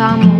empezamos.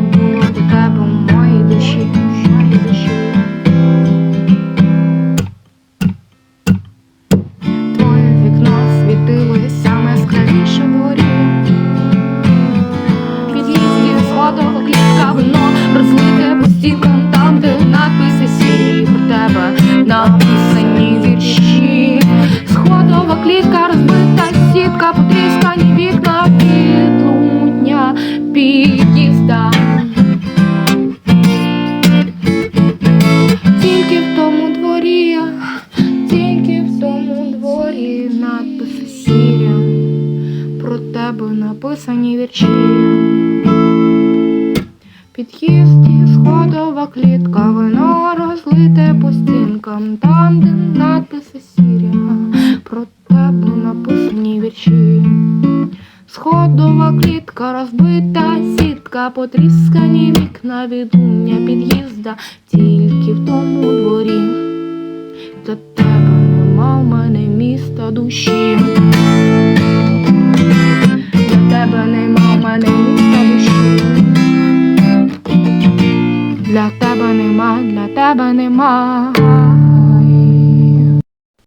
Тебе написані вірші. Під'їзді сходова клітка, вино розлите по стінкам, там, де надписи сірі, про тебе написані вірші. Сходова клітка, розбита сітка, потріскані вікна, відлуння під'їзда, тільки в тому дворі. Для тебе нема в мене міста душі. Для тебе нема, для тебе нема.